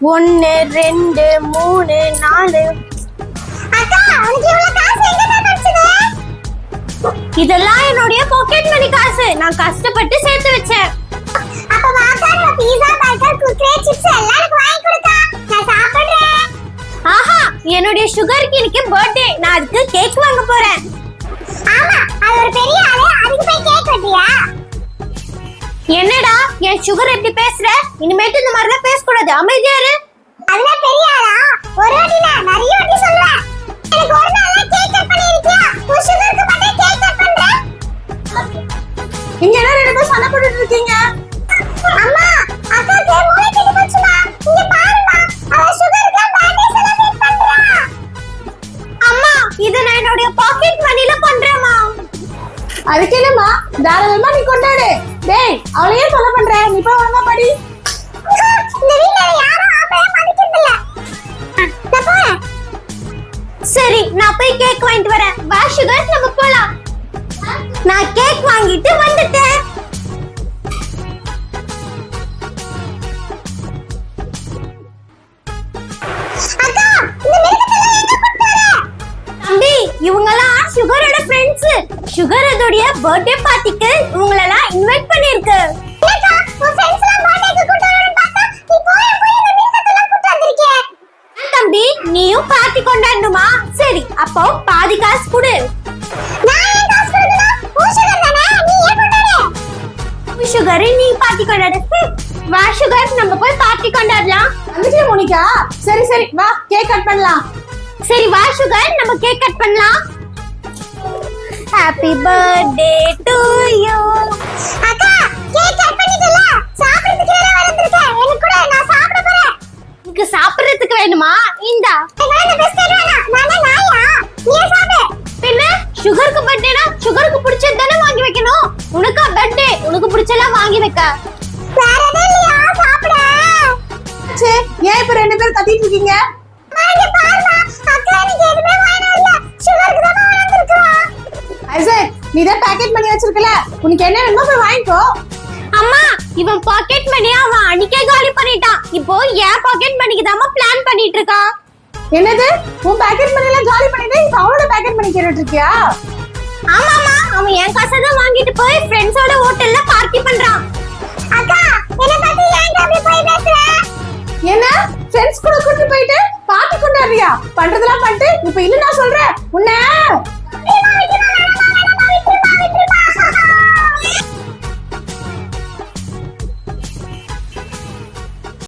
ஒன்னு ரெண்டு மூணு நாலு. இதெல்லாம் என்னுடைய பாக்கெட் மணி காசு. நான் கஷ்டப்பட்டு சேர்த்து வச்சேன். அப்ப வாக்கா நம்ம பீஸா பர்கர் குக்கரே சிப்ஸ் எல்லாம் எனக்கு வாங்கி கொடுத்தா நான் சாப்பிடுறேன். ஆஹா என்னுடைய சுகர் இன்னைக்கு பர்த்டே நான் அதுக்கு கேக் வாங்க போறேன். ஆமா அது ஒரு பெரிய ஆளு. அதுக்கு போய் கேக் வெட்டியா? என்னடா என் சுகர் எப்படி பேசுற? இனிமேட்டு இந்த மாதிரிலாம் பேசக்கூடாது. அமைதியா இரு. அதுதான் பெரிய ஆளா ஒரு வாட்டி நான் நிறைய வாட்டி சொல்றேன் எனக்கு ஒரு நாள் கேக் கட் பண்ணி இருக்கியா உன் சுகருக்கு மட்டும் கேக் கட் பண்றேன் இங்க என்ன ரெண்டு பேரும் சண்டை போட்டுட்டு இருக்கீங்க? அம்மா அக்காக்கு மூளை கெட்டு போச்சுமா. இங்க பாருமா அவ சுகருக்கு பர்த்டே செலிப்ரேட் பண்றா. அம்மா இத நான் என்னுடைய பாக்கெட் மணில பண்றேம்மா. அதுக்கு என்னம்மா? தாராளமா நீ கொண்டாடு. டேய் அவளையே சொல்ல பண்ற. நீ போய் ஒழுங்கா படி. சரி நான் போய் கேக் வாங்கிட்டு வரேன். வா சுகர் நம்ம போலாம். நான் கேக் வாங்கிட்டு வந்துட்டேன். சுகர் அதோடைய பர்த்டே பார்ட்டிக்கு இவங்களெல்லாம் இன்வைட் பண்ணிருக்கு ஃப்ரெண்ட்ஸ் எல்லாம் கூட்டு வந்திருக்கே தம்பி நீயும் பார்ட்டி கொண்டாடணுமா? சரி அப்போ பாதி காசு கொடு. சுகர் நீ பார்ட்டி கொண்டாடு. வா சுகர் நம்ம போய் பார்ட்டி கொண்டாடலாம். வந்துட்டியா மோனிகா? சரி சரி வா கேக் கட் பண்ணலாம். சரி வா சுகர் நம்ம கேக் கட் பண்ணலாம். ஹாப்பி பர்த்டே டு யூ அக்கா கேக் கட் பண்ணிட்டல சாப்பிடுறதுக்கு வேற வந்திருக்கேன் எனக்கு கூட நான் சாப்பிட போறேன். உனக்கு சாப்பிடுறதுக்கு வேணுமா? இந்தா. வேணாம் பிஸ்கட் வேணாம். நான் நாயா? நீ சாப்பிடு. பின்ன சுகருக்கு பர்த்டேனா சுகருக்கு பிடிச்சது தானே வாங்கி வைக்கணும். உனக்கா பர்த்டே உனக்கு பிடிச்செல்லாம் வாங்கி வைக்க. வேற எதுவும் இல்லையா? சாப்பிட. சரி ஏன் இப்ப ரெண்டு பேரும் கத்திட்டு இருக்கீங்க? பாருமா. அக்கா எனக்கு எதுவுமே ஐசக் நீ தான் பேக்கெட் பண்ணி வச்சிருக்கல? உனக்கு என்ன வேணுமோ போய் வாங்கிக்கோ. அம்மா இவன் பாக்கெட் மணி அவன் அன்னைக்கே காலி பண்ணிட்டான். இப்போ என் பாக்கெட் மணிக்கு தான் பிளான் பண்ணிட்டு இருக்கான். என்னது? உன் பேக்கெட் பண்ணி எல்லாம் காலி பண்ணிட்டு இப்ப அவளோட பேக்கெட் பண்ணி கேட்டுட்டு இருக்கியா? ஆமாமா அவன் என் காசை தான் வாங்கிட்டு போய் ஃப்ரெண்ட்ஸோட ஹோட்டல்ல பார்ட்டி பண்றான். அக்கா என்ன பத்தி ஏன் அப்படி போய் பேசுற? என்ன? ஃப்ரெண்ட்ஸ் கூட கூட்டிட்டு போயிட்டு பாட்டி கொண்டாடுறியா? பண்றதெல்லாம் பண்ணிட்டு இப்ப இல்ல நான் சொல்றேன். உன்ன